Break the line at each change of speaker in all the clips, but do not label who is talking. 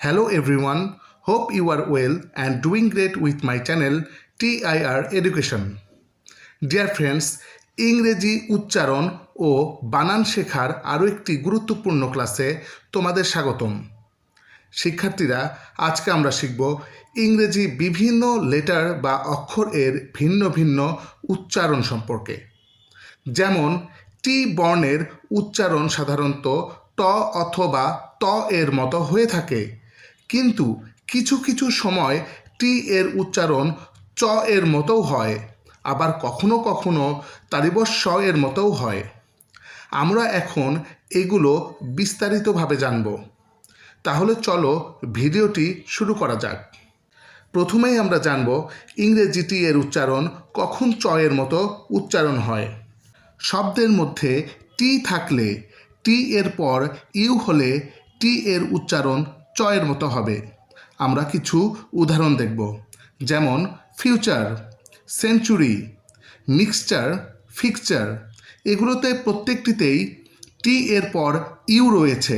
Hello everyone, hope you are well and doing great with my channel TIR Education. Dear friends ইংরেজি উচ্চারণ ও বানান শেখার আরও একটি গুরুত্বপূর্ণ ক্লাসে তোমাদের স্বাগতম। শিক্ষার্থীরা আজকে আমরা শিখব ইংরেজি বিভিন্ন লেটার বা অক্ষর এর ভিন্ন ভিন্ন উচ্চারণ সম্পর্কে। যেমন টি বর্ণের উচ্চারণ সাধারণত ট অথবা ত এর মতো হয়ে থাকে। কিন্তু কিছু কিছু সময় টি এর উচ্চারণ চ এর মতোও হয়, আবার কখনো কখনো তালিবস্ব এর মতোও হয়। আমরা এখন এগুলো বিস্তারিতভাবে জানব। তাহলে চলো ভিডিওটি শুরু করা যাক। প্রথমেই আমরা জানব ইংরেজি টি এর উচ্চারণ কখন চ এর মতো উচ্চারণ হয়। শব্দের মধ্যে টি থাকলে টি এর পর ইউ হলে টি এর উচ্চারণ চ এর মতো হবে। আমরা কিছু উদাহরণ দেখব। যেমন ফিউচার সেঞ্চুরি মিক্সচার ফিক্সচার এগুলোতে প্রত্যেকটিতেই টি এর পর ইউ রয়েছে।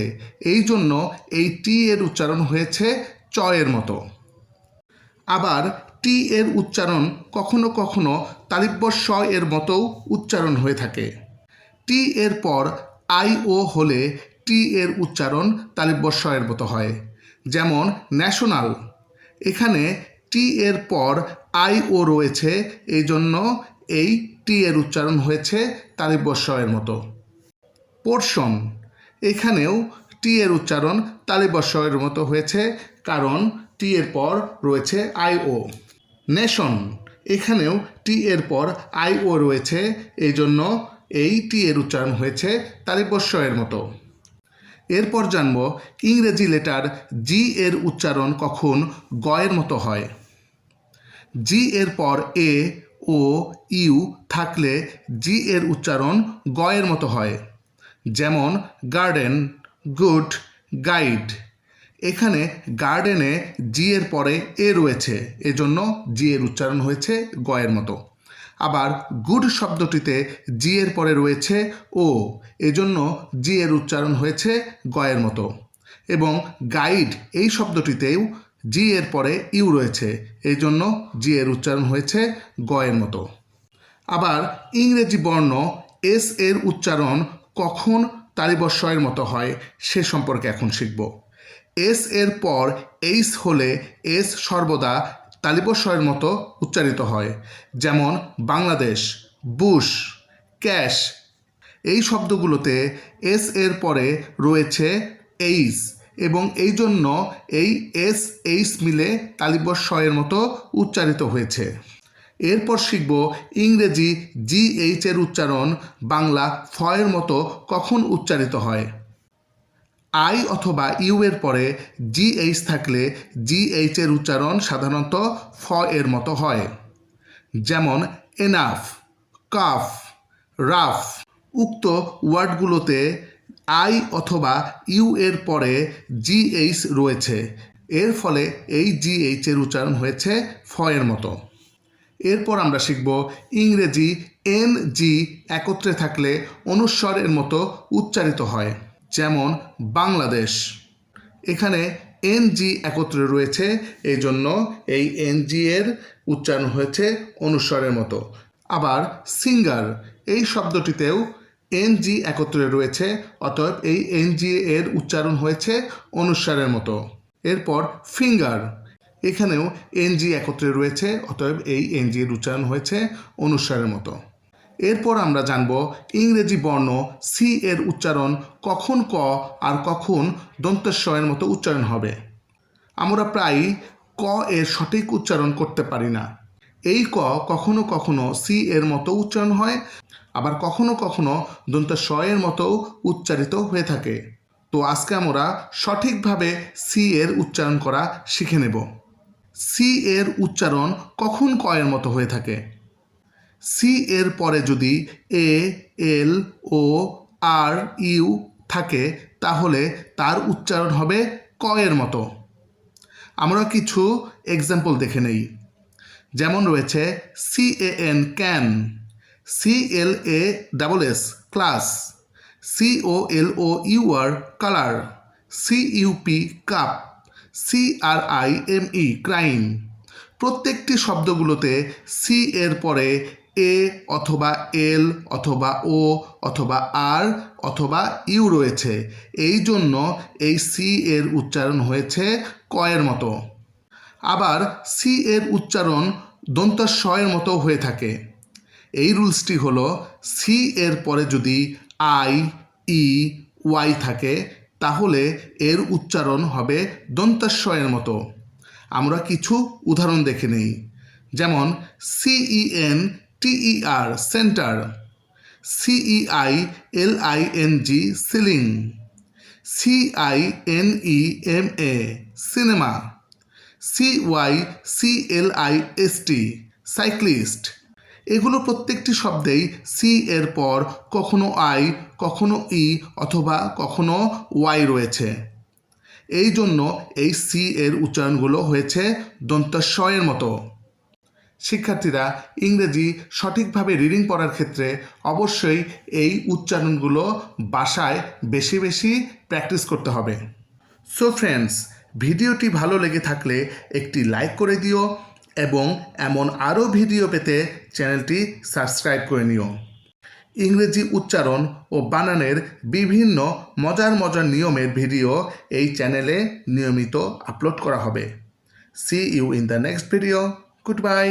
এই জন্য এই টি এর উচ্চারণ হয়েছে চ এর মতো। আবার টি এর উচ্চারণ কখনো কখনো তালিব্যস্ব এর মতোও উচ্চারণ হয়ে থাকে। টি এর পর আই ও হলে টি এর উচ্চারণ তালিব্যস্ব এর মতো হয়। যেমন ন্যাশনাল। এখানে টি এর পর আই ও রয়েছে এই জন্য এই টি এর উচ্চারণ হয়েছে তালিব্যস্ব এর মতো। পোর্শন এখানেও টি এর উচ্চারণ তালিবস্ব এর মতো হয়েছে, কারণ টি এর পর রয়েছে আই ও নেশন এখানেও টি এর পর আই ও রয়েছে এই জন্য এই টি এর উচ্চারণ হয়েছে তালিবস্ব এর মতো। এরপর জানব ইংরেজি লেটার জি এর উচ্চারণ কখন গ এর মতো হয়। জি এর পর এ, ও, ইউ থাকলে জি এর উচ্চারণ গ এর মতো হয়। যেমন, গার্ডেন, গুড, গাইড। এখানে গার্ডেনে জি এর পরে এ রয়েছে, এজন্য জি এর উচ্চারণ হয়েছে গ এর মতো। আবার গুড শব্দটিতে জি এর পরে রয়েছে ও, এজন্য জি এর উচ্চারণ হয়েছে গ এর মতো। এবং গাইড এই শব্দটিতেও জি এর পরে ইউ রয়েছে এই জন্য জি এর উচ্চারণ হয়েছে গ এর মতো। আবার ইংরেজি বর্ণ এস এর উচ্চারণ কখন তালিবস্বয়ের মতো হয়, সে সম্পর্কে এখন শিখব। এস এর পর এইস হলে এস সর্বদা তালিবস্বয়ের মতো উচ্চারিত হয়, যেমন বাংলাদেশ, বুশ, ক্যাশ। এই শব্দগুলোতে এস এর পরে রয়েছে এইস এবং এই জন্য এই এস এইস মিলে তালিবস্বয়ের মতো উচ্চারিত হয়েছে। এরপর শিখব ইংরেজি জি এইচ এর উচ্চারণ বাংলা ফয়ের মতো কখন উচ্চারিত হয়। আই অথবা ইউ এর পরে জি এইচ থাকলে জি এইচ এর উচ্চারণ সাধারণত ফ এর মতো হয়। যেমন এনাফ কাফ রাফ উক্ত ওয়ার্ডগুলোতে আই অথবা ইউ এর পরে জি এইচ রয়েছে। এর ফলে এই জি এইচ এর উচ্চারণ হয়েছে ফ এর মতো। এরপর আমরা শিখব ইংরেজি এন জি একত্রে থাকলে অনুস্বরের মতো উচ্চারিত হয়। যেমন বাংলাদেশ। এখানে এন জি একত্রে রয়েছে এই জন্য এই এন জি এর উচ্চারণ হয়েছে অনুস্বরের মতো। আবার সিঙ্গার, এই শব্দটিতেও এন জি একত্রে রয়েছে, অতএব এই এন জি এর উচ্চারণ হয়েছে অনুস্বরের মতো। এরপর ফিঙ্গার, এখানেও এনজি একত্রে রয়েছে, অতএব এই এনজি এর উচ্চারণ হয়েছে অনুস্বারের মতো। এরপর আমরা জানব ইংরেজি বর্ণ সি এর উচ্চারণ কখন ক আর কখন দন্তেশ্বয়ের মতো উচ্চারণ হবে। আমরা প্রায়ই ক এর সঠিক উচ্চারণ করতে পারি না। এই ক কখনো কখনো সি এর মতো উচ্চারণ হয়, আবার কখনো কখনো দন্ত এর মতো উচ্চারিত হয়ে থাকে। তো আজকে আমরা সঠিকভাবে সি এর উচ্চারণ করা শিখে নেব। সি এর উচ্চারণ কখন কয়ের মতো হয়ে থাকে? সি এর পরে যদি এ এল ও আর ইউ থাকে, তাহলে তার উচ্চারণ হবে কয়ের মতো। আমরা কিছু এক্সাম্পল দেখে নেই। যেমন রয়েছে C A N can C L A double S class C O L O U R colour C U P cup C R I M E crime প্রত্যেকটি শব্দগুলোতে সি এর পরে এ অথবা এল অথবা ও অথবা আর অথবা ইউ রয়েছে। এই জন্য এই সি এর উচ্চারণ হয়েছে কয়ের মতো। আবার সি এর উচ্চারণ দন্তস্বয়ের মতো হয়ে থাকে। এই রুলসটি হলো সি এর পরে যদি আই ই ওয়াই থাকে, তাহলে এর উচ্চারণ হবে দন্তাস্বয়ের মতো। আমরা কিছু উদাহরণ দেখে নেই। যেমন C E N T E R centre C E I L I N G ceiling C I N E M A cinema C Y C L I S T cyclist. এগুলো প্রত্যেকটি শব্দেই সি এর পর কখনো I, কখনো ই অথবা কখনো Y রয়েছে। এই জন্য এই সি এর উচ্চারণগুলো হয়েছে দন্তস্বয়ের মতো। শিক্ষার্থীরা ইংরেজি সঠিকভাবে রিডিং পড়ার ক্ষেত্রে অবশ্যই এই উচ্চারণগুলো বাসায় বেশি বেশি প্র্যাকটিস করতে হবে। সো ফ্রেন্ডস ভিডিওটি ভালো লেগে থাকলে একটি লাইক করে দিও এবং এমন আরও ভিডিও পেতে চ্যানেলটি সাবস্ক্রাইব করে নিও। ইংরেজি উচ্চারণ ও বানানের বিভিন্ন মজার মজার নিয়মের ভিডিও এই চ্যানেলে নিয়মিত আপলোড করা হবে। See you in the next video good bye